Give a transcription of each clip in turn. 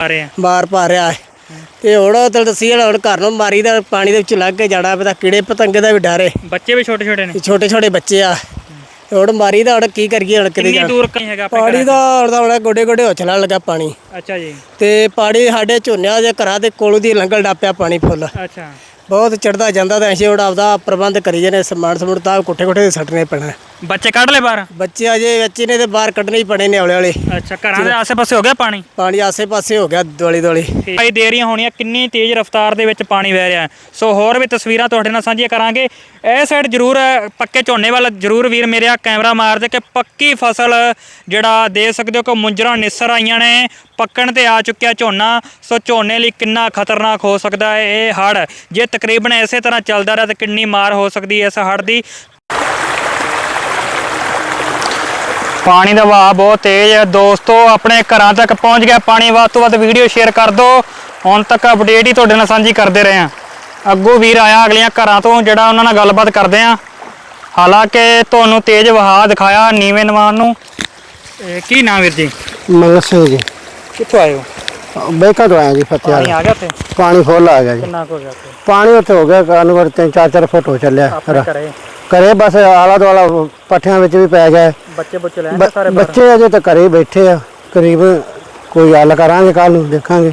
ਆ ਰਹੇ ਆ। ਬਾਰ ਪਾ ਰਿਹਾ ਹੈ। ਤੇ ਹੁਣ ਉਹ ਤਾਂ ਦੱਸੀ ਹੁਣ ਘਰ ਨੂੰ ਮਾਰੀ ਦਾ ਪਾਣੀ ਦੇ ਵਿੱਚ ਲੱਗ ਕੇ ਜਾਣਾ ਪਤਾ ਕੀੜੇ ਪਤੰਗੇ ਦਾ ਵੀ ਡਰ ਹੈ ਬੱਚੇ ਵੀ ਛੋਟੇ ਛੋਟੇ ਨੇ। ਛੋਟੇ ਛੋਟੇ ਬੱਚੇ ਆ। ਤੇ ਹੁਣ ਮਾਰੀ ਦਾ ਹੁਣ ਕੀ ਕਰੀਏ ਹੁਣ ਕਿਤੇ ਕਿੰਨੀ ਦੂਰ ਕਹੀਂ ਹੈਗਾ ਆਪਣੇ ਪਾਣੀ ਦਾ ਹੁਣ ਤਾਂ ਹੁਣ ਗੋਡੇ ਗੋਡੇ ਚਲਾ ਲੱਗਾ ਪਾਣੀ? ਅੱਛਾ ਜੀ। ਤੇ ਪਾਣੀ ਸਾਡੇ ਝੋਨਿਆਂ ਦੇ ਘਰਾਂ ਦੇ ਕੋਲੋਂ ਦੀ ਲੰਗਲ ਡਾਪਿਆ ਪਾਣੀ ਫੁੱਲ। ਅੱਛਾ। ਬਹੁਤ ਚੜਦਾ ਜਾਂਦਾ ਤਾਂ ਅਸੀਂ ਹੁਣ ਆਪਦਾ ਪ੍ਰਬੰਧ ਕਰੀ ਜਾਂਦੇ ਸਮਾਨ ਸਮੂਨ ਤਾਂ ਕੋਠੇ ਕੋਠੇ ਤੇ ਸੱਟਣੇ ਪੈਣਾ। ਬੱਚੇ ਕੱਢ ਲੈ ਬਾਹਰ? ਬੱਚੇ ਅਜੇ ਬੱਚੇ ਨੇ ਤੇ ਬਾਹਰ ਕੱਢਣੇ ਹੀ ਪੜੇ ਨੇ ਹੌਲੇ ਹੌਲੇ। ਅੱਛਾ ਘਰਾਂ ਦੇ ਆਸੇ-ਪਾਸੇ ਹੋ ਗਿਆ ਪਾਣੀ? ਪਾਣੀ ਆਸੇ ਪਾਸੇ ਹੋ ਗਿਆ ਦੁਆਲੀ ਦੁਆਲੀ ਭਾਈ ਦੇ ਰਹੀਆਂ ਹੋਣੀਆਂ ਕਿੰਨੀ ਤੇਜ਼ ਰਫ਼ਤਾਰ ਦੇ ਵਿੱਚ ਪਾਣੀ ਵਹਿ ਰਿਹਾ। ਸੋ ਹੋਰ ਵੀ ਤਸਵੀਰਾਂ ਤੁਹਾਡੇ ਨਾਲ ਸਾਂਝੀਆਂ ਕਰਾਂਗੇ। ਇਹ ਸਾਈਡ ਜ਼ਰੂਰ, ਪੱਕੇ ਝੋਨੇ ਵੱਲ ਜ਼ਰੂਰ ਵੀਰ ਮੇਰਿਆ ਕੈਮਰਾ ਮਾਰ ਦੇ ਕਿ ਪੱਕੀ ਫਸਲ ਜਿਹੜਾ ਦੇ ਸਕਦੇ ਹੋ ਕਿ ਮੁੰਜਰਾ ਨਿਸਰ ਆਈਆਂ ਨੇ, ਪੱਕਣ ਤੇ ਆ ਚੁੱਕਿਆ ਝੋਨਾ। ਸੋ ਝੋਨੇ ਲਈ ਕਿੰਨਾ ਖਤਰਨਾਕ ਹੋ ਸਕਦਾ ਹੈ ਇਹ ਹੜ੍ਹ? ਜੇ ਤਕਰੀਬਨ ਇਸੇ ਤਰ੍ਹਾਂ ਚੱਲਦਾ ਰਿਹਾ ਤਾਂ ਕਿੰਨੀ ਮਾਰ ਹੋ ਸਕਦੀ ਹੈ ਇਸ ਹੜ੍ਹ ਦੀ? ਪਾਣੀ ਦਾ ਵਹਾਅ ਬਹੁਤ ਤੇਜ਼ ਹੈ। ਦੋਸਤੋ, ਆਪਣੇ ਘਰਾਂ ਤੱਕ ਪਹੁੰਚ ਗਿਆ ਪਾਣੀ। ਵੱਧ ਤੋਂ ਵੱਧ ਵੀਡੀਓ ਸ਼ੇਅਰ ਕਰ ਦਿਓ। ਹੁਣ ਤੱਕ ਅਪਡੇਟ ਹੀ ਤੁਹਾਡੇ ਨਾਲ ਸਾਂਝੀ ਕਰਦੇ ਰਹੇ ਹਾਂ। ਅੱਗੋਂ ਵੀਰ ਆਇਆ ਅਗਲੀਆਂ ਘਰਾਂ ਤੋਂ ਜਿਹੜਾ ਉਹਨਾਂ ਨਾਲ ਗੱਲਬਾਤ ਕਰਦੇ ਹਾਂ ਹਾਲਾਂਕਿ ਤੁਹਾਨੂੰ ਤੇਜ਼ ਵਹਾਅ ਦਿਖਾਇਆ ਨੀਵੇਂ ਨਿਵਾਨ ਨੂੰ। ਇਹ ਕੀ ਨਾਮ ਵੀਰ ਜੀ? ਮੰਗਲ ਸਿੰਘ ਜੀ। ਕਿੱਥੋਂ ਆਏ ਹੋ? ਬੈਕਾਂ ਤੋਂ ਆਇਆ ਜੀ ਪਾਣੀ ਆ ਗਿਆ ਤੇ ਪਾਣੀ ਫੁੱਲ ਆ ਗਿਆ ਜੀ। ਕਿੰਨਾ ਕੁ ਹੋ ਗਿਆ ਤੇ ਪਾਣੀ ਉੱਥੇ ਹੋ ਗਿਆ ਕਾਨੂੰਵਰ ਤਿੰਨ ਚਾਰ ਚਾਰ ਫੁੱਟ ਹੋ ਚੱਲਿਆ। ਆਪਣੇ ਘਰੇ? ਕਰੇ ਬਸ ਆਲਾ ਦੁਆਲਾ ਪੱਠਿਆਂ ਵਿੱਚ ਵੀ ਪੈ ਗਿਆ। ਬੱਚੇ ਬੁੱਚੇ ਲੈਣ ਬ- ਸਾਰੇ ਬਾਹਰ? ਬੱਚੇ ਅਜੇ ਤਾਂ ਘਰੇ ਹੀ ਬੈਠੇ ਆ। ਕਰੀਬ ਕੋਈ ਹੱਲ ਕਰਾਂਗੇ ਕੱਲ ਨੂੰ ਦੇਖਾਂਗੇ।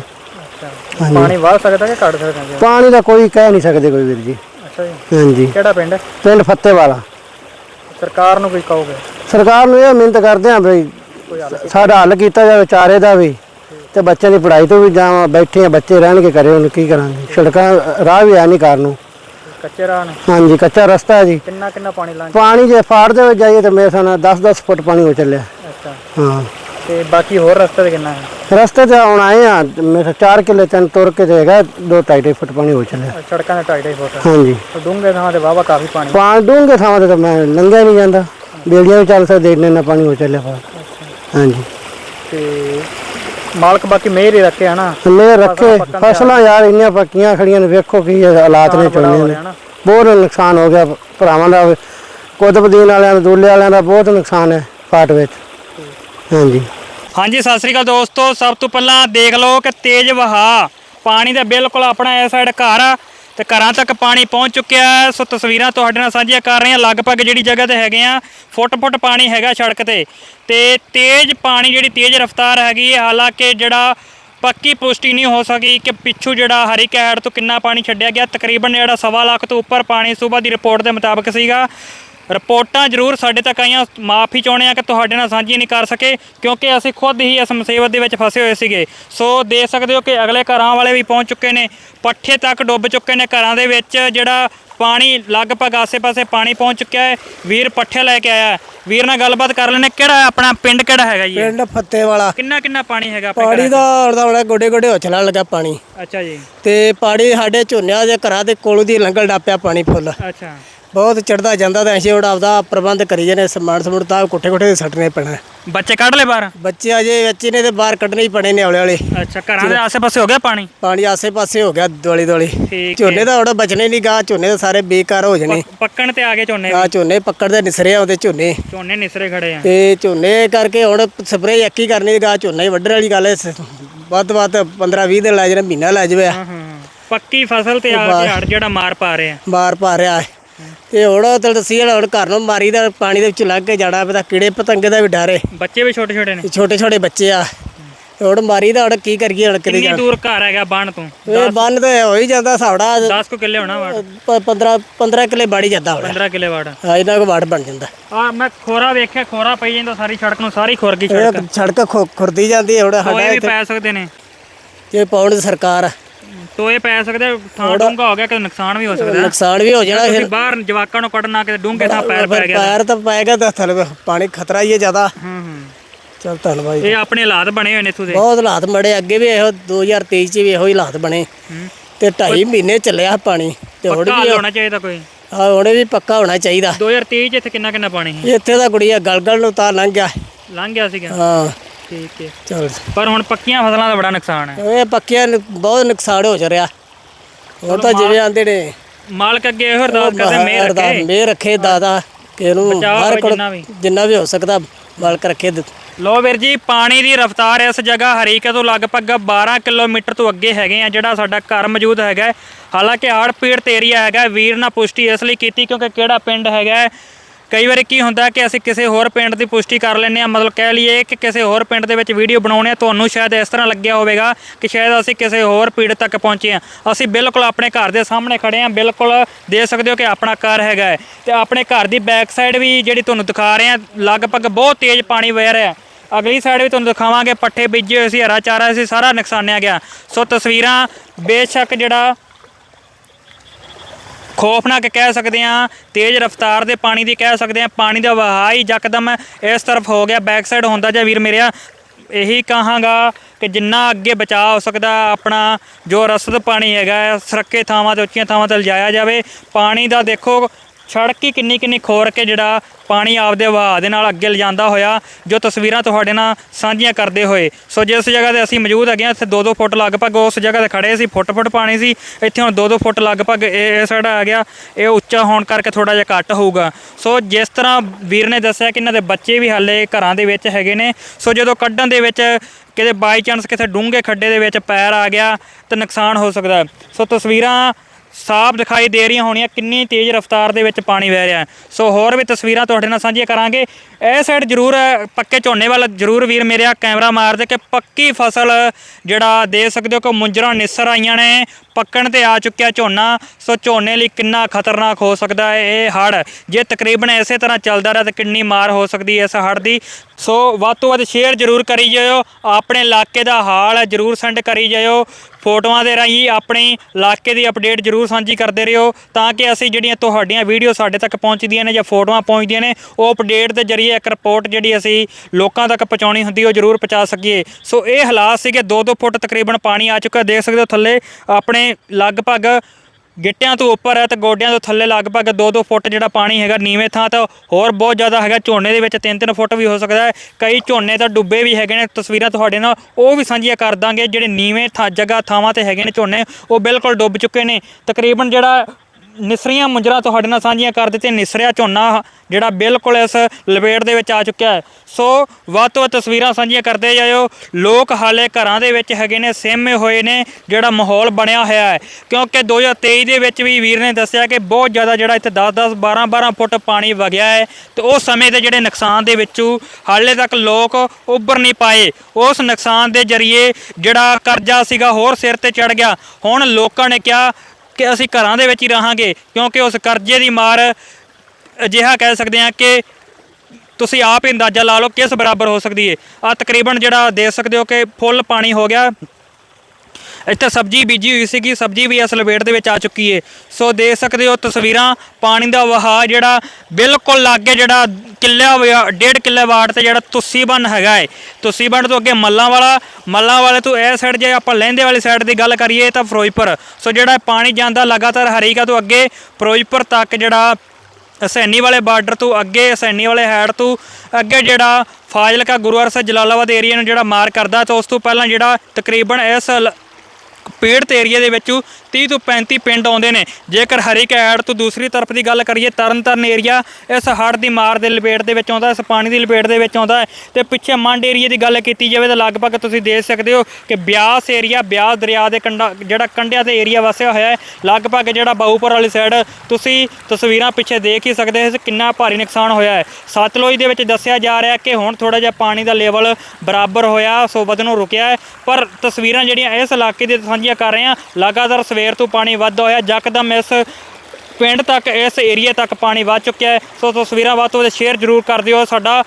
ਹਾਂਜੀ। ਪਾਣੀ ਵਧ ਸਕਦਾ ਕਿ ਘਟ ਸਕਦਾ ਜੀ? ਪਾਣੀ ਦਾ ਕੋਈ ਕਹਿ ਨਹੀਂ ਸਕਦੇ ਕੋਈ ਵੀਰ ਜੀ। ਅੱਛਾ ਜੀ। ਹਾਂਜੀ। ਕਿਹੜਾ ਪਿੰਡ? ਹੈ? ਪਿੰਡ ਫੱਤੇ ਵਾਲਾ ਸਰਕਾਰ ਨੂੰ ਕੋਈ ਕਹੋਗੇ? ਸਰਕਾਰ ਨੂੰ ਇਹ ਮਿਹਨਤ ਕਰਦੇ ਆ ਬਈ ਸਾਡਾ ਹੱਲ ਕੀਤਾ ਜਾਵੇ ਚਾਰੇ ਦਾ ਵੀ ਤੇ ਬੱਚਿਆਂ ਦੀ ਪੜ੍ਹਾਈ ਤੋਂ ਵੀ ਜਾਂ ਬੈਠੇ ਆ ਬੱਚੇ ਰਹਿਣਗੇ ਘਰੇ ਹੁਣ ਕੀ ਕਰਾਂਗੇ? ਸੜਕਾਂ ਰਾਹ ਵੀ ਹੈ ਨਹੀਂ ਘਰ ਨੂੰ। ਕੱਚੇ ਰਾਹ ਨੇ? ਹਾਂਜੀ ਕੱਚਾ ਰਸਤਾ ਹੈ ਜੀ। ਕਿੰਨਾ ਕਿੰਨਾ ਪਾਣੀ ਲੰਘ ਪਾਣੀ ਜੇ ਫਾੜਦੇ ਹੋਏ ਜਾਈਏ ਤਾਂ ਮੇਰੇ ਸਾਨਾ 10-10 ਫੁੱਟ ਪਾਣੀ ਹੋ ਚੱਲਿਆ। ਅੱਛਾ। ਹਾਂ। ਤੇ ਬਾਕੀ ਹੋਰ ਰਸਤੇ ਤੇ ਕਿੰਨਾ ਹੈ? ਰਸਤੇ ਤੇ ਹੁਣ ਆਏ ਆ ਮੇਰੇ 4 ਕਿੱਲੇ ਤਿੰਨ ਤੁਰ ਕੇ ਤੇ ਹੈਗਾ 2-2.5 ਫੁੱਟ ਪਾਣੀ ਹੋ ਚੱਲਿਆ। ਸੜਕਾਂ ਦੇ ਢਾਈ ਢਾਈ ਫੁੱਟ। ਹਾਂਜੀ। ਤੇ ਡੂੰਘੇ ਥਾਂ ਤੇ ਵਾਵਾ ਕਾਫੀ ਪਾਣੀ। ਪਾਣੀ ਡੂੰਘੇ ਥਾਵਾਂ ਤੇ ਮੈਂ ਲੰਘਿਆ ਨਹੀਂ ਜਾਂਦਾ। ਬੇੜੀਆਂ ਵੀ ਚੱਲ ਸਕਦੇ ਇੰਨਾ ਇੰਨਾ ਪਾਣੀ ਹੋ ਚੱਲਿਆ ਬਾਹਰ। ਹਾਂਜੀ। ਤੇ ਮਾਲਕ ਬਾਕੀ ਮਿਹਰ ਹੀ ਰੱਖੇ ਹਨਾ ਮੈਂ ਰੱਖੇ। ਫਸਲਾਂ ਯਾਰ ਇੰਨੀਆਂ ਪੱਕੀਆਂ ਖੜੀਆਂ ਨੇ ਵੇਖੋ ਕੀ ਹਾਲਾਤ ਨੇ ਬੜਾ ਚੋਣੇ ਹੋ ਦੇ ਰਿਹਾ ਨਾ। ਬਹੁਤ ਨੁਕਸਾਨ ਹੋ ਗਿਆ ਭਰਾਵਾਂ ਦਾ ਕੁਤਬਦੀਨ ਵਾਲਿਆਂ ਦਾ ਦੂਲੇ ਵਾਲਿਆਂ ਦਾ ਬਹੁਤ ਨੁਕਸਾਨ ਹੈ ਪਾਟ ਵਿੱਚ। ਹਾਂਜੀ। ਹਾਂਜੀ, ਸਤਿ ਸ੍ਰੀ ਅਕਾਲ ਦੋਸਤੋ। ਸਭ ਤੋਂ ਪਹਿਲਾਂ ਦੇਖ ਲਓ ਕਿ ਤੇਜ਼ ਵਹਾ। ਪਾਣੀ ਦਾ ਬਿਲਕੁਲ ਆਪਣਾ ਇਸ ਸਾਈਡ ਘਰ ਆ ਤੇ ਘਰਾਂ ਤੱਕ ਪਾਣੀ ਪਹੁੰਚ ਚੁੱਕਿਆ ਸੋ ਤਸਵੀਰਾਂ ਤੁਹਾਡੇ ਨਾਲ ਸਾਂਝੀਆਂ ਕਰ ਰਹੇ ਹਾਂ। ਲਗਭਗ ਜਿਹੜੀ ਜਗ੍ਹਾ ਤੇ ਹੈਗੇ ਆ ਫੁੱਟ ਫੁੱਟ ਪਾਣੀ ਹੈਗਾ ਸੜਕ ਤੇ। ਤੇ ਤੇਜ਼ ਪਾਣੀ ਜਿਹੜੀ ਤੇਜ਼ ਰਫ਼ਤਾਰ ਹੈਗੀ ਹੈ, ਹਾਲਾਂਕਿ ਜਿਹੜਾ ਪੱਕੀ ਪੁਸ਼ਟੀ ਨਹੀਂ ਹੋ ਸਕੀ ਕਿ ਪਿੱਛੂ ਜਿਹੜਾ ਹਰੀ ਕਹਿੜ ਤੋਂ ਕਿੰਨਾ ਪਾਣੀ ਛੱਡਿਆ ਗਿਆ, ਤਕਰੀਬਨ ਜਿਹੜਾ ਸਵਾ ਲੱਖ ਤੋਂ ਉੱਪਰ ਪਾਣੀ ਸੂਬਾ ਦੀ ਰਿਪੋਰਟ ਦੇ ਮੁਤਾਬਕ ਸੀਗਾ। ਰਿਪੋਰਟਾਂ ਜ਼ਰੂਰ ਸਾਡੇ ਤੱਕ ਆਈਆਂ ਮਾਫੀ ਚਾਹੁੰਦੇ ਆ ਕਿ ਤੁਹਾਡੇ ਨਾਲ ਸਾਂਝੀ ਨਹੀਂ ਕਰ ਸਕੇ ਕਿਉਂਕਿ ਅਸੀਂ ਖੁਦ ਹੀ ਇਸ ਮੁਸੀਬਤ ਦੇ ਵਿੱਚ ਫਸੇ ਹੋਏ ਸੀਗੇ ਸੋ ਦੇ ਸਕਦੇ ਹੋ ਕਿ ਅਗਲੇ ਘਰਾਂ ਵਾਲੇ ਵੀ ਪਹੁੰਚ ਚੁੱਕੇ ਨੇ ਪੱਠੇ ਤੱਕ ਡੁੱਬ ਚੁੱਕੇ ਨੇ ਘਰਾਂ ਦੇ ਵਿੱਚ ਜਿਹੜਾ ਪਾਣੀ ਲਗਭਗ ਆਸੇ-ਪਾਸੇ ਪਾਣੀ ਪਹੁੰਚ ਚੁੱਕਿਆ ਹੈ ਵੀਰ ਪੱਠੇ ਲੈ ਕੇ ਆਇਆ। ਵੀਰ ਨਾਲ ਗੱਲਬਾਤ ਕਰ ਲੈਣੇ ਕਿਹੜਾ ਆਪਣਾ ਪਿੰਡ ਕਿਹੜਾ ਹੈਗਾ ਜੀ? ਪਿੰਡ ਫੱਤੇ ਵਾਲਾ ਕਿੰਨਾ ਕਿੰਨਾ ਪਾਣੀ ਹੈਗਾ ਆਪਣੇ ਪਾਣੀ ਦਾ ਤਾਂ ਹੁਣ ਗੋਡੇ ਗੋਡੇ ਚਲਾ ਲੱਗਾ ਪਾਣੀ? ਅੱਛਾ ਜੀ ਤੇ ਪਾਣੀ ਸਾਡੇ ਝੋਨਿਆਂ ਦੇ ਘਰਾਂ ਦੇ ਕੋਲੋਂ ਦੀ ਲੰਗਲ ਡਾਪਿਆ ਪਾਣੀ ਫੁੱਲ ਅੱਛਾ ਬਹੁਤ ਚੜਦਾ ਜਾਂਦਾ ਤਾਂ ਅਸੀਂ ਹੁਣ ਆਪਦਾ ਪ੍ਰਬੰਧ ਕਰੀ ਜਾਂਦੇ ਸਮਾਨ ਸਮੂਨ ਤਾਂ ਕੋਠੇ ਕੋਠੇ ਤੇ ਸੱਟਣੇ ਪੈਣਾ। ਬੱਚੇ ਕੱਢ ਲੈ ਬਾਹਰ? ਬੱਚੇ ਅਜੇ ਬੱਚੇ ਨੇ ਤੇ ਬਾਹਰ ਕੱਢਣੇ ਹੀ ਪੜੇ ਨੇ ਹੌਲੇ ਹੌਲੇ। ਅੱਛਾ ਘਰਾਂ ਦੇ ਆਸੇ-ਪਾਸੇ ਹੋ ਗਿਆ ਪਾਣੀ? ਪਾਣੀ ਆਸੇ ਪਾਸੇ ਹੋ ਗਿਆ ਦੁਆਲੀ ਦੁਆਲੀ ਠੀਕ ਝੋਨੇ ਦਾ ਹੁਣ ਬਚਣੇ ਨਹੀਂ ਗਾ ਝੋਨੇ ਤਾਂ ਸਾਰੇ ਬੇਕਾਰ ਹੋ ਜਾਣੇ। ਪੱਕਣ ਤੇ ਆ ਗਏ ਝੋਨੇ ਆ ਝੋਨੇ ਪੱਕੜ ਦੇ ਨਿਸਰੇ ਆਉਂਦੇ ਝੋਨੇ। ਝੋਨੇ ਨਿਸਰੇ ਖੜੇ ਆ। ਤੇ ਝੋਨੇ ਕਰਕੇ ਹੁਣ ਸਪਰੇਅ ਇੱਕ ਹੀ ਕਰਨੀ ਗਾ ਝੋਨਾ ਹੀ ਵੱਢਣ ਵਾਲੀ ਗੱਲ ਹੈ। ਸ- ਵੱਧ ਤੋਂ ਵੱਧ 15 20 ਦਿਨ ਲੱਗ ਜਾਣੇ ਮਹੀਨਾ ਲੱਗ ਜਾਵੇ। ਹਾਂ ਹਾਂ ਪੱਕੀ ਫਸਲ ਤੇ ਆ ਕੇ ਹੜ ਜਿਹੜਾ ਮਾਰ ਪਾ ਰਹੇ। ਆ ਬਾਰ ਪਾ ਰਿਹਾ ਹੈ। ਤੇ ਹੁਣ ਉਹ ਤਾਂ ਦੱਸੀ ਹੁਣ ਘਰ ਨੂੰ ਮਾਰੀ ਦਾ ਪਾਣੀ ਦੇ ਵਿੱਚ ਲੱਗ ਕੇ ਜਾਣਾ ਪਤਾ ਕੀੜੇ ਪਤੰਗੇ ਦਾ ਵੀ ਡਰ ਬੱਚੇ ਵੀ ਛੋਟੇ ਛੋਟੇ ਨੇ? ਛੋਟੇ ਛੋਟੇ ਬੱਚੇ ਆ। ਤੇ ਹੁਣ ਮਾਰੀ ਦਾ ਹੁਣ ਕੀ ਕਰੀਏ ਹੁਣ ਕਿਤੇ ਕਿੰਨੀ ਜਾਣਾ ਦੂਰ ਘਰ ਹੈਗਾ ਬਾਣ ਤੋਂ? ਇਹ ਬੰਨ ਤੇ ਹੋ ਹੀ ਜਾਂਦਾ ਸਾਡਾ 10 ਕੁ ਕਿੱਲੇ ਹੋਣਾ ਵਾੜ। 15 15 ਕਿਲੇ ਬਾੜੀ ਜਾਂਦਾ ਹੁਣ। 15 ਕਿੱਲੇ ਵਾੜ। ਆ ਇਹਨਾਂ ਕੋ ਵਾੜ ਬਣ ਜਾਂਦਾ। ਆ ਮੈਂ ਖੋਰਾ ਵੇਖਿਆ ਖੋਰਾ ਪਈ ਜਾਂਦਾ ਸਾਰੀ ਸੜਕ ਨੂੰ ਸਾਰੀ ਖੁਰ ਗਈ ਸੜਕ ਇਹ ਸੜਕ। ਖੁ- ਖੁਰਦੀ ਜਾਂਦੀ ਹੈ ਹੁਣ ਸਾਡਾ ਟੋਏ ਵੀ ਪੈ ਸਕਦੇ ਨੇ। ਜੇ ਪਾਉਣ ਦੀ ਸਰਕਾਰ ਆ, ਟੋਏ ਪੈ ਸਕਦੇ ਥਾਂ ਡੂੰਘਾ ਹੋ ਗਿਆ ਕਿ ਨੁਕਸਾਨ ਵੀ ਹੋ ਸਕਦਾ। ਨੁਕਸਾਨ ਵੀ ਹੋ ਜਾਣਾ ਤੁਸੀਂ ਬਾਹਰ ਜਵਾਕਾਂ ਨੂੰ ਕੱਢਣਾ ਕਿ ਡੂੰਘੇ ਥਾਂ ਪੈਰ ਪੈ ਗਿਆ ਪੈਰ ਤਾਂ ਪਾਏਗਾ ਤਾਂ ਥੱਲੇ ਪਾਣੀ ਖਤਰਾ ਹੀ ਹੈ ਜ਼ਿਆਦਾ। ਹੂੰ ਹੂੰ। ਚਲ ਧੰਨਵਾਦ ਇਹ ਆਪਣੇ ਹਾਲਾਤ ਬਣੇ ਹੋਏ ਨੇ ਇੱਥੋਂ ਦੇ। ਬਹੁਤ ਹਾਲਾਤ ਮੜੇ ਅੱਗੇ ਵੀ ਇਹੋ 2023 ਚ ਵੀ ਇਹੋ ਹੀ ਹਾਲਾਤ ਬਣੇ। ਹੂੰ। ਤੇ 2.5 ਮਹੀਨੇ ਚੱਲਿਆ ਪਾਣੀ ਤੇ ਹੁਣ ਵੀ ਹੋਣਾ ਚਾਹੀਦਾ ਕੋਈ? ਆ ਹੁਣ ਵੀ ਪੱਕਾ ਹੋਣਾ ਚਾਹੀਦਾ। 2023 ਚ ਇੱਥੇ ਕਿੰਨਾ ਕਿੰਨਾ ਪਾਣੀ ਸੀ? ਇੱਥੇ ਤਾਂ ਗੁੜੀਆ ਗਲਗਲ ਨੂੰ ਤਾਂ ਲੰਘ ਗਿਆ। ਲੰਘ ਗਿਆ ਸੀਗਾ। ਹਾਂ। ਠੀਕ ਹੈ ਚਲ ਪਰ ਹੁਣ ਪੱਕੀਆਂ ਫਸਲਾਂ ਦਾ ਬੜਾ ਨੁਕਸਾਨ ਹੈ ਇਹ ਪੱਕਿਆਂ ਨੂੰ ਬਹੁਤ ਨੁਕਸਾਨ ਹੋ ਰਿਹਾ ਉਹ ਤਾਂ ਜਿਵੇਂ ਆਂਦੇ ਨੇ ਮਾਲਕ ਅੱਗੇ ਇਹੋ ਅਰਦਾਸ ਕਰਦੇ ਮਿਹਰ ਰੱਖੇ ਮੇਰ ਰੱਖੇ ਦਾਦਾ ਕਿ ਇਹਨੂੰ ਬਚਾਓ ਹਰ ਕੋਲ ਜਿੰਨਾ ਵੀ। ਜਿੰਨਾ ਵੀ ਹੋ ਸਕਦਾ ਮਾਲਕ ਰੱਖੇ ਦ- ਲੋ ਵੀਰ ਜੀ ਪਾਣੀ ਦੀ ਰਫ਼ਤਾਰ ਇਸ ਜਗ੍ਹਾ ਹਰੀਕੇ ਤੋਂ ਲਗਭਗ 12 ਕਿਲੋਮੀਟਰ ਤੋਂ ਅੱਗੇ ਹੈਗੇ ਆ ਜਿਹੜਾ ਸਾਡਾ ਘਰ ਮੌਜੂਦ ਹੈਗਾ ਹੈ। ਹਾਲਾਂਕਿ ਹੜ੍ਹ ਪੀੜਤ ਏਰੀਆ ਹੈਗਾ ਹੈ। ਵੀਰ ਨਾਲ ਪੁਸ਼ਟੀ ਇਸ ਲਈ ਕੀਤੀ ਕਿਉਂਕਿ ਕਿਹੜਾ ਪਿੰਡ ਹੈਗਾ ਹੈ। ਕਈ ਵਾਰੀ ਕੀ ਹੁੰਦਾ ਕਿ ਅਸੀਂ ਕਿਸੇ ਹੋਰ ਪਿੰਡ ਦੀ ਪੁਸ਼ਟੀ ਕਰ ਲੈਂਦੇ ਆ ਮਤਲਬ ਕਹਿ ਲਈਏ ਕਿ ਕਿਸੇ ਹੋਰ ਪਿੰਡ ਦੇ ਵਿੱਚ ਵੀਡੀਓ ਬਣਾਉਣੇ ਆ, ਤੁਹਾਨੂੰ ਸ਼ਾਇਦ ਇਸ ਤਰ੍ਹਾਂ ਲੱਗਿਆ ਹੋਵੇਗਾ ਕਿ ਸ਼ਾਇਦ ਅਸੀਂ ਕਿਸੇ ਹੋਰ ਪਿੰਡ ਤੱਕ ਪਹੁੰਚੇ ਆ ਅਸੀਂ ਬਿਲਕੁਲ ਆਪਣੇ ਘਰ ਦੇ ਸਾਹਮਣੇ ਖੜੇ ਆ ਬਿਲਕੁਲ ਦੇਖ ਸਕਦੇ ਹੋ ਕਿ ਆਪਣਾ ਘਰ ਹੈਗਾ ਹੈ ਤੇ ਆਪਣੇ ਘਰ ਦੀ ਬੈਕ ਸਾਈਡ ਵੀ ਜਿਹੜੀ ਤੁਹਾਨੂੰ ਦਿਖਾ ਰਹੇ ਆ ਲਗਭਗ ਬਹੁਤ ਤੇਜ਼ ਪਾਣੀ ਵਹਿ ਰਿਹਾ ਅਗਲੀ ਸਾਈਡ ਵੀ ਤੁਹਾਨੂੰ ਦਿਖਾਵਾਂਗੇ। ਪੱਠੇ ਬੀਜੇ ਹੋਏ ਸੀ, ਹਰਾ ਚਾਰਾ ਸੀ, ਸਾਰਾ ਨੁਕਸਾਨਿਆ ਗਿਆ। ਸੋ ਤਸਵੀਰਾਂ ਬੇਸ਼ੱਕ ਜਿਹੜਾ ਖੌਫਨਾਕ ਕਹਿ ਸਕਦੇ ਆ ਤੇਜ਼ ਰਫ਼ਤਾਰ ਦੇ ਪਾਣੀ ਦੀ ਕਹਿ ਸਕਦੇ ਆ ਪਾਣੀ ਦਾ ਵਹਾਅ ਹੀ ਯਕਦਮ ਇਸ ਤਰਫ ਹੋ ਗਿਆ ਬੈਕ ਸਾਈਡ ਹੁੰਦਾ ਜਾਂ ਵੀਰ ਮੇਰਿਆ। ਇਹੀ ਕਹਾਂਗਾ ਕਿ ਜਿੰਨਾ ਅੱਗੇ ਬਚਾਅ ਹੋ ਸਕਦਾ ਆਪਣਾ ਜੋ ਰਸਦ ਪਾਣੀ ਹੈਗਾ ਹੈ, ਥਾਵਾਂ ਤੇ ਉੱਚੀਆਂ ਥਾਵਾਂ ਤੇ ਲਿਜਾਇਆ ਜਾਵੇ। ਪਾਣੀ ਦਾ ਦੇਖੋ ਸੜਕ ਹੀ ਕਿੰਨੀ ਕਿੰਨੀ ਖੋਰ ਕੇ ਜਿਹੜਾ ਪਾਣੀ ਆਪਦੇ ਵਹਾਅ ਦੇ ਨਾਲ ਅੱਗੇ ਲਿਜਾਂਦਾ ਹੋਇਆ, ਜੋ ਤਸਵੀਰਾਂ ਤੁਹਾਡੇ ਨਾਲ ਸਾਂਝੀਆਂ ਕਰਦੇ ਹੋਏ। ਸੋ ਜਿਸ ਜਗ੍ਹਾ ਤੇ ਅਸੀਂ ਮੌਜੂਦ ਹੈਗੇ ਹਾਂ, ਇੱਥੇ 2-2 ਫੁੱਟ ਲਗਭਗ ਉਸ ਜਗ੍ਹਾ ਤੇ ਖੜੇ ਸੀ ਫੁੱਟ-ਫੁੱਟ ਪਾਣੀ ਸੀ। ਇੱਥੇ ਹੁਣ 2-2 ਫੁੱਟ ਲਗਭਗ ਇਹ ਸਾਈਡ ਆ ਗਿਆ, ਇਹ ਉੱਚਾ ਹੋਣ ਕਰਕੇ ਥੋੜਾ ਜਿਹਾ ਘੱਟ ਹੋਊਗਾ। ਸੋ ਜਿਸ ਤਰ੍ਹਾਂ ਵੀਰ ਨੇ ਦੱਸਿਆ ਕਿ ਇਹਨਾਂ ਦੇ ਬੱਚੇ ਵੀ ਹਾਲੇ ਘਰਾਂ ਦੇ ਵਿੱਚ ਹੈਗੇ ਨੇ। ਸੋ ਜਦੋਂ ਕੱਢਣ ਦੇ ਵਿੱਚ ਕਿਤੇ ਬਾਈ ਚਾਂਸ ਕਿਤੇ ਡੂੰਘੇ ਖੱਡੇ ਦੇ ਵਿੱਚ ਪੈਰ ਆ ਗਿਆ, ਤਾਂ ਨੁਕਸਾਨ ਹੋ ਸਕਦਾ। ਸੋ ਤਸਵੀਰਾਂ ਸਾਫ਼ ਦਿਖਾਈ ਦੇ ਰਹੀਆਂ ਹੋਣੀਆਂ, ਕਿੰਨੀ ਤੇਜ਼ ਰਫ਼ਤਾਰ ਦੇ ਵਿੱਚ ਪਾਣੀ ਵਹਿ ਰਿਹਾ ਸੋ ਹੋਰ ਵੀ ਤਸਵੀਰਾਂ ਤੁਹਾਡੇ ਨਾਲ ਸਾਂਝੀਆਂ ਕਰਾਂਗੇ। ਇਹ ਸਾਈਡ ਜ਼ਰੂਰ, ਪੱਕੇ ਝੋਨੇ ਵੱਲ ਜ਼ਰੂਰ ਵੀਰ ਮੇਰਿਆ ਕੈਮਰਾ ਮਾਰਦੇ ਕਿ ਪੱਕੀ ਫਸਲ ਜਿਹੜਾ ਦੇ ਸਕਦੇ ਹੋ ਕਿ ਮੁੰਜਰਾ ਨਿਸਰ ਆਈਆਂ ਨੇ, ਪੱਕਣ ਤੇ ਆ ਚੁੱਕਿਆ ਝੋਨਾ। ਸੋ ਝੋਨੇ ਲਈ ਕਿੰਨਾ ਖਤਰਨਾਕ ਹੋ ਸਕਦਾ ਹੈ ਇਹ ਹੜ੍ਹ। ਜੇ ਤਕਰੀਬਨ ਇਸੇ ਤਰ੍ਹਾਂ ਚੱਲਦਾ ਰਿਹਾ ਤਾਂ ਕਿੰਨੀ ਮਾਰ ਹੋ ਸਕਦੀ ਹੈ ਇਸ ਹੜ੍ਹ ਦੀ। ਸੋ ਵੱਧ ਤੋਂ ਵੱਧ ਸ਼ੇਅਰ ਜ਼ਰੂਰ ਕਰੀ ਜਾਇਓ, ਆਪਣੇ ਇਲਾਕੇ ਦਾ ਹਾਲ ਜ਼ਰੂਰ ਸੈਂਡ ਕਰੀ ਜਾਇਓ। ਫੋਟੋਆਂ ਦੇ ਰਾਹੀਂ ਆਪਣੇ ਇਲਾਕੇ ਦੀ ਅਪਡੇਟ ਜ਼ਰੂਰ ਸਾਂਝੀ ਕਰਦੇ ਰਹੋ ਤਾਂ ਕਿ ਅਸੀਂ ਜਿਹੜੀਆਂ ਤੁਹਾਡੀਆਂ ਵੀਡੀਓ ਸਾਡੇ ਤੱਕ ਪਹੁੰਚਦੀਆਂ ਨੇ ਜਾਂ ਫੋਟੋਆਂ ਪਹੁੰਚਦੀਆਂ ਨੇ, ਉਹ ਅਪਡੇਟ ਦੇ ਜ਼ਰੀਏ ਇੱਕ ਰਿਪੋਰਟ ਜਿਹੜੀ ਅਸੀਂ ਲੋਕਾਂ ਤੱਕ ਪਹੁੰਚਾਉਣੀ ਹੁੰਦੀ ਉਹ ਜ਼ਰੂਰ ਪਹੁੰਚਾ ਸਕੀਏ। ਸੋ ਇਹ ਹਾਲਾਤ ਸੀਗੇ 2-2 ਫੁੱਟ ਤਕਰੀਬਨ ਪਾਣੀ ਆ ਚੁੱਕਾ ਦੇਖ ਸਕਦੇ ਹੋ ਥੱਲੇ, ਆਪਣੇ ਲਗਭਗ ਗਿੱਟਿਆਂ ਤੋਂ ਉੱਪਰ ਹੈ ਤੇ ਗੋਡਿਆਂ ਤੋਂ ਥੱਲੇ ਲਗਭਗ 2-2 ਫੁੱਟ ਜਿਹੜਾ ਪਾਣੀ ਹੈਗਾ ਨੀਵੇਂ ਥਾਂ ਤਾਂ ਹੋਰ ਬਹੁਤ ਜ਼ਿਆਦਾ ਹੈਗਾ। ਝੋਨੇ ਦੇ ਵਿੱਚ 3-3 ਫੁੱਟ ਵੀ ਹੋ ਸਕਦਾ ਹੈ। ਕਈ ਝੋਨੇ ਤਾਂ ਡੁੱਬੇ ਵੀ ਹੈਗੇ ਨੇ। ਤਸਵੀਰਾਂ ਤੁਹਾਡੇ ਨਾਲ ਉਹ ਵੀ ਸਾਂਝੀਆਂ ਕਰ ਦਾਂਗੇ। ਜਿਹੜੇ ਨੀਵੇਂ ਥਾਂ ਜਗ੍ਹਾ ਥਾਵਾਂ ਤੇ ਹੈਗੇ ਨੇ ਝੋਨੇ, ਉਹ ਬਿਲਕੁਲ ਡੁੱਬ ਚੁੱਕੇ ਨੇ। ਤਕਰੀਬਨ ਜਿਹੜਾ ਨਿਸਰੀਆਂ ਮੁੰਜਰਾ ਤੁਹਾਡੇ ਨਾਲ ਸਾਂਝੀਆਂ ਕਰ ਦਿੱਤੇ ਨਿਸਰਿਆ ਝੋਨਾ ਜਿਹੜਾ ਬਿਲਕੁਲ ਇਸ ਲਪੇਟ ਦੇ ਵਿੱਚ ਆ ਚੁੱਕਿਆ ਹੈ। ਸੋ ਵੱਧ ਤੋਂ ਵੱਧ ਤਸਵੀਰਾਂ ਸਾਂਝੀਆਂ ਕਰਦੇ ਜਾਇਓ। ਲੋਕ ਹਾਲੇ ਘਰਾਂ ਦੇ ਵਿੱਚ ਹੈਗੇ ਨੇ ਸਹਿਮੇ ਹੋਏ ਨੇ, ਜਿਹੜਾ ਮਾਹੌਲ ਬਣਿਆ ਹੋਇਆ ਹੈ। ਕਿਉਂਕਿ 2023 ਦੇ ਵਿੱਚ ਵੀ ਵੀਰ ਨੇ ਦੱਸਿਆ ਕਿ ਬਹੁਤ ਜ਼ਿਆਦਾ ਜਿਹੜਾ ਇੱਥੇ 10-10 12-12 ਫੁੱਟ ਪਾਣੀ ਵਗਿਆ ਹੈ ਤੇ ਉਸ ਸਮੇਂ ਦੇ ਜਿਹੜੇ ਨੁਕਸਾਨ ਦੇ ਵਿੱਚੋਂ ਹਾਲੇ ਤੱਕ ਲੋਕ ਉੱਭਰ ਨਹੀਂ ਪਾਏ। ਉਸ ਨੁਕਸਾਨ ਦੇ ਜ਼ਰੀਏ ਜਿਹੜਾ ਕਰਜ਼ਾ ਸੀਗਾ ਹੋਰ ਸਿਰ ਤੇ ਚੜ ਗਿਆ। ਹੁਣ ਲੋਕਾਂ ਨੇ ਕਿਹਾ ਕਿ ਅਸੀਂ ਘਰਾਂ ਦੇ ਵਿੱਚ ਹੀ ਰਹਾਂਗੇ, ਕਿਉਂਕਿ ਉਸ ਕਰਜ਼ੇ ਦੀ ਮਾਰ ਅਜਿਹਾ ਕਹਿ ਸਕਦੇ ਹਾਂ ਕਿ ਤੁਸੀਂ ਆਪ ਹੀ ਅੰਦਾਜ਼ਾ ਲਾ ਲਓ ਕਿਸ ਬਰਾਬਰ ਹੋ ਸਕਦੀ ਹੈ ਆ ਤਕਰੀਬਨ ਜਿਹੜਾ ਦੇਖ ਸਕਦੇ ਹੋ ਕਿ ਫੁੱਲ ਪਾਣੀ ਹੋ ਗਿਆ। ਇੱਥੇ ਸਬਜ਼ੀ ਬੀਜੀ ਹੋਈ ਸੀਗੀ, ਸਬਜ਼ੀ ਵੀ ਇਸ ਲਪੇਟ ਦੇ ਵਿੱਚ ਆ ਚੁੱਕੀ ਹੈ ਸੋ ਦੇਖ ਸਕਦੇ ਹੋ ਤਸਵੀਰਾਂ, ਪਾਣੀ ਦਾ ਵਹਾਅ ਜਿਹੜਾ ਬਿਲਕੁਲ ਲਾਗੇ ਜਿਹੜਾ ਕਿੱਲਾ ਵਾ- ਡੇਢ ਕਿੱਲੇ ਵਾਟ ਤੇ ਜਿਹੜਾ ਤੁਸੀ ਬਨ ਹੈਗਾ ਹੈ ਤੁਸੀ ਬਨ ਤੋਂ ਅੱਗੇ ਮੱਲਾਂ ਵਾਲਾ, ਮੱਲਾਂ ਵਾਲੇ ਤੋਂ ਇਹ ਸਾਈਡ ਜੇ ਆਪਾਂ ਲਹਿੰਦੇ ਵਾਲੀ ਸਾਈਡ ਦੀ ਗੱਲ ਕਰੀਏ ਤਾਂ ਫਿਰੋਜ਼ਪੁਰ। ਸੋ ਜਿਹੜਾ ਪਾਣੀ ਜਾਂਦਾ ਲਗਾਤਾਰ ਹਰੀਕਾ ਤੋਂ ਅੱਗੇ, ਫਿਰੋਜ਼ਪੁਰ ਤੱਕ ਜਿਹੜਾ ਹਸੈਨੀ ਵਾਲੇ ਬਾਰਡਰ ਤੋਂ ਅੱਗੇ ਹਸੈਨੀ ਵਾਲੇ ਹੈਡ ਤੋਂ ਅੱਗੇ ਜਿਹੜਾ ਫਾਜ਼ਿਲਕਾ ਗੁਰੂਵਾਰ ਸਾਹਿਬ ਜਲਾਲਾਬਾਦ ਏਰੀਆ ਨੂੰ ਜਿਹੜਾ ਮਾਰ ਕਰਦਾ, ਤਾਂ ਉਸ ਤੋਂ ਪਹਿਲਾਂ ਜਿਹੜਾ ਤਕਰੀਬਨ ਇਸ ਪੀੜਤ ਏਰੀਆ ਦੇ ਵਿੱਚੋਂ 30 ਤੋਂ 35 ਪਿੰਡ ਆਉਂਦੇ ਨੇ। ਜੇਕਰ ਹਰੀਕਾ ਐਡ ਤੋਂ ਦੂਸਰੀ ਤਰਫ ਦੀ ਗੱਲ ਕਰੀਏ, ਤਰਨਤਾਰਨ ਏਰੀਆ ਇਸ ਹੜ੍ਹ ਦੀ ਮਾਰ ਦੇ ਲਪੇਟ ਦੇ ਵਿੱਚ ਆਉਂਦਾ, ਇਸ ਪਾਣੀ ਦੀ ਲਪੇਟ ਦੇ ਵਿੱਚ ਆਉਂਦਾ ਹੈ ਤੇ ਪਿੱਛੇ ਮੰਡ ਏਰੀਆ ਦੀ ਗੱਲ ਕੀਤੀ ਜਾਵੇ ਤਾਂ ਲਗਭਗ ਤੁਸੀਂ ਦੇਖ ਸਕਦੇ ਹੋ ਕਿ ਬਿਆਸ ਏਰੀਆ, ਬਿਆਸ ਦਰਿਆ ਦੇ ਕੰਢਾ, ਜਿਹੜਾ ਕੰਢਿਆਂ ਤੇ ਏਰੀਆ ਵਸਿਆ ਹੋਇਆ ਹੈ, ਲਗਭਗ ਜਿਹੜਾ ਬਾਊਪੁਰ ਵਾਲੀ ਸਾਈਡ ਤੁਸੀਂ ਤਸਵੀਰਾਂ ਪਿੱਛੇ ਦੇਖ ਹੀ ਸਕਦੇ ਹੋ ਕਿੰਨਾ ਭਾਰੀ ਨੁਕਸਾਨ ਹੋਇਆ ਹੈ। ਸਤਲੁਜ ਦੇ ਵਿੱਚ ਦੱਸਿਆ ਜਾ ਰਿਹਾ ਕਿ ਹੁਣ ਥੋੜਾ ਜਿਹਾ ਪਾਣੀ ਦਾ ਲੈਵਲ ਬਰਾਬਰ ਹੋਇਆ, ਸੋ ਵਧਣੋਂ ਰੁਕਿਆ ਹੈ, ਪਰ ਤਸਵੀਰਾਂ ਜਿਹੜੀਆਂ ਇਸ ਇਲਾਕੇ ਦੇ ਸਾਂਝੀਆਂ ਕਰ ਰਹੇ ਹਾਂ। ਲਗਾਤਾਰ ਸਵੇਰ ਤੋਂ ਪਾਣੀ ਵੱਧਦਾ ਹੋਇਆ ਯਕਦਮ ਇਸ ਪਿੰਡ ਤੱਕ, ਇਸ ਏਰੀਆ ਤੱਕ ਪਾਣੀ ਵੱਧ ਚੁੱਕਿਆ ਹੈ। ਸੋ ਤਸਵੀਰਾਂ ਵੱਧ ਤੋਂ ਵੱਧ ਸ਼ੇਅਰ ਜ਼ਰੂਰ ਕਰ ਦਿਓ। ਸਾਡਾ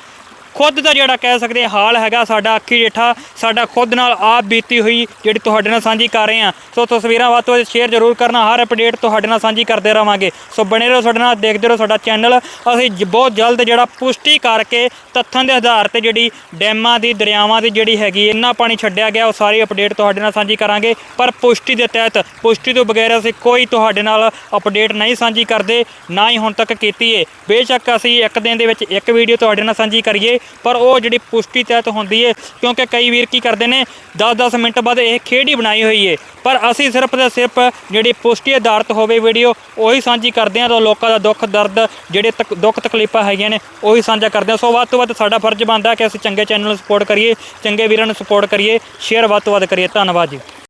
ਖੁਦ ਦਾ ਜਿਹੜਾ ਕਹਿ ਸਕਦੇ ਹਾਲ ਹੈਗਾ ਸਾਡਾ ਅੱਖੀ ਜੇਠਾ, ਸਾਡਾ ਖੁਦ ਨਾਲ ਆਪ ਬੀਤੀ ਹੋਈ ਜਿਹੜੀ ਤੁਹਾਡੇ ਨਾਲ ਸਾਂਝੀ ਕਰ ਰਹੇ ਹਾਂ ਸੋ ਤਸਵੀਰਾਂ ਵੱਧ ਤੋਂ ਵੱਧ ਸ਼ੇਅਰ ਜ਼ਰੂਰ ਕਰਨਾ, ਹਰ ਅਪਡੇਟ ਤੁਹਾਡੇ ਨਾਲ ਸਾਂਝੀ ਕਰਦੇ ਰਵਾਂਗੇ। ਸੋ ਬਣੇ ਰਹੋ ਸਾਡੇ ਨਾਲ, ਦੇਖਦੇ ਰਹੋ ਸਾਡਾ ਚੈਨਲ ਅਸੀਂ ਬਹੁਤ ਜਲਦ ਜਿਹੜਾ ਪੁਸ਼ਟੀ ਕਰਕੇ ਤੱਥਾਂ ਦੇ ਆਧਾਰ ਤੇ ਜਿਹੜੀ ਡੈਮਾਂ ਦੀ, ਦਰਿਆਵਾਂ ਦੀ ਜਿਹੜੀ ਹੈਗੀ, ਇੰਨਾ ਪਾਣੀ ਛੱਡਿਆ ਗਿਆ, ਉਹ ਸਾਰੀ ਅਪਡੇਟ ਤੁਹਾਡੇ ਨਾਲ ਸਾਂਝੀ ਕਰਾਂਗੇ। ਪਰ ਪੁਸ਼ਟੀ ਦੇ ਤਹਿਤ, ਪੁਸ਼ਟੀ ਤੋਂ ਬਗੈਰ ਅਸੀਂ ਕੋਈ ਤੁਹਾਡੇ ਨਾਲ ਅਪਡੇਟ ਨਹੀਂ ਸਾਂਝੀ ਕਰਦੇ, ਨਾ ਹੀ ਹੁਣ ਤੱਕ ਕੀਤੀ ਏ। ਬੇਸ਼ੱਕ ਅਸੀਂ ਇੱਕ ਦਿਨ ਦੇ ਵਿੱਚ ਇੱਕ ਵੀਡੀਓ ਤੁਹਾਡੇ ਨਾਲ ਸਾਂਝੀ ਕਰੀਏ। ਪਰ ਉਹ ਜਿਹੜੀ ਪੁਸ਼ਟੀ ਤਹਿਤ ਹੁੰਦੀ ਹੈ ਕਿਉਂਕਿ ਕਈ ਵੀਰ ਕੀ ਕਰਦੇ ਨੇ 10-10 ਮਿੰਟ ਬਾਅਦ ਇਹ ਖੇਡ ਹੀ ਬਣਾਈ ਹੋਈ ਹੈ ਪਰ ਅਸੀਂ ਸਿਰਫ ਤੇ ਸਿਰਫ ਜਿਹੜੀ ਪੁਸ਼ਟੀ ਆਧਾਰਿਤ ਹੋਵੇ ਵੀਡੀਓ, ਉਹੀ ਸਾਂਝੀ ਕਰਦੇ ਹਾਂ ਤਾਂ ਲੋਕਾਂ ਦਾ ਦੁੱਖ, ਦਰਦ, ਜਿਹੜੇ ਤਕ- ਦੁੱਖ ਤਕਲੀਫਾਂ ਹੈਗੀਆਂ ਨੇ, ਉਹੀ ਸਾਂਝਾ ਕਰਦੇ ਹਾਂ ਸੋ ਵੱਧ ਤੋਂ ਵੱਧ ਸਾਡਾ ਫਰਜ਼ ਬਣਦਾ ਕਿ ਅਸੀਂ ਚੰਗੇ ਚੈਨਲ ਨੂੰ ਸਪੋਰਟ ਕਰੀਏ, ਚੰਗੇ ਵੀਰਾਂ ਨੂੰ ਸਪੋਰਟ ਕਰੀਏ ਸ਼ੇਅਰ ਵੱਧ ਤੋਂ ਵੱਧ ਕਰੀਏ। ਧੰਨਵਾਦ ਜੀ।